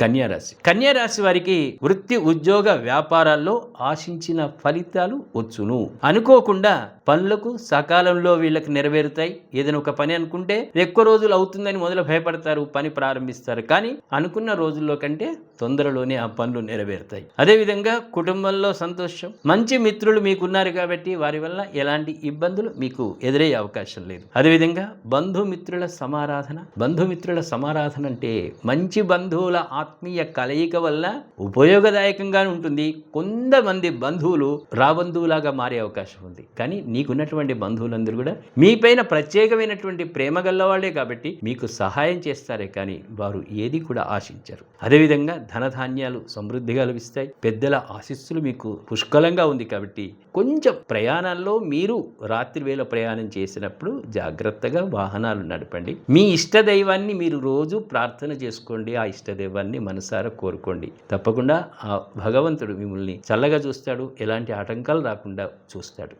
కన్యారాశి. కన్యారాశి వారికి వృత్తి ఉద్యోగ వ్యాపారాల్లో ఆశించిన ఫలితాలు వచ్చును. అనుకోకుండా పనులకు సకాలంలో వీళ్ళకి నెరవేరుతాయి. ఏదైనా ఒక పని అనుకుంటే ఎక్కువ రోజులు అవుతుందని మొదలు భయపడతారు పని ప్రారంభిస్తారు. కానీ అనుకున్న రోజుల్లో కంటే తొందరలోనే ఆ పనులు నెరవేరుతాయి. అదేవిధంగా కుటుంబంలో సంతోషం. మంచి మిత్రులు మీకున్నారు కాబట్టి వారి వల్ల ఎలాంటి ఇబ్బందులు మీకు ఎదురయ్యే అవకాశం లేదు. అదేవిధంగా బంధుమిత్రుల సమారాధన. బంధుమిత్రుల సమారాధన అంటే మంచి బంధువుల ఆత్మీయ కలయిక వల్ల ఉపయోగదాయకంగా ఉంటుంది. కొంతమంది బంధువులు రాబంధువులాగా మారే అవకాశం ఉంది. కానీ నీకున్నటువంటి బంధువులందరూ కూడా మీపైన ప్రత్యేకమైనటువంటి ప్రేమ గల్లవాళ్ళే కాబట్టి మీకు సహాయం చేస్తారే కానీ వారు ఏది కూడా ఆశించరు. అదేవిధంగా ధనధాన్యాలు సమృద్ధిగా లభిస్తాయి. పెద్దల ఆశీస్సులు మీకు పుష్కలంగా ఉంది కాబట్టి కొంచెం ప్రయాణాల్లో మీరు రాత్రి వేళ ప్రయాణం చేసినప్పుడు జాగ్రత్తగా వాహనాలు నడపండి. మీ ఇష్ట దైవాన్ని మీరు రోజు ప్రార్థన చేసుకోండి. ఆ ఇష్ట దైవాన్ని మనసారా కోరుకోండి. తప్పకుండా ఆ భగవంతుడు మిమ్మల్ని చల్లగా చూస్తాడు ఎలాంటి ఆటంకాలు రాకుండా చూస్తాడు.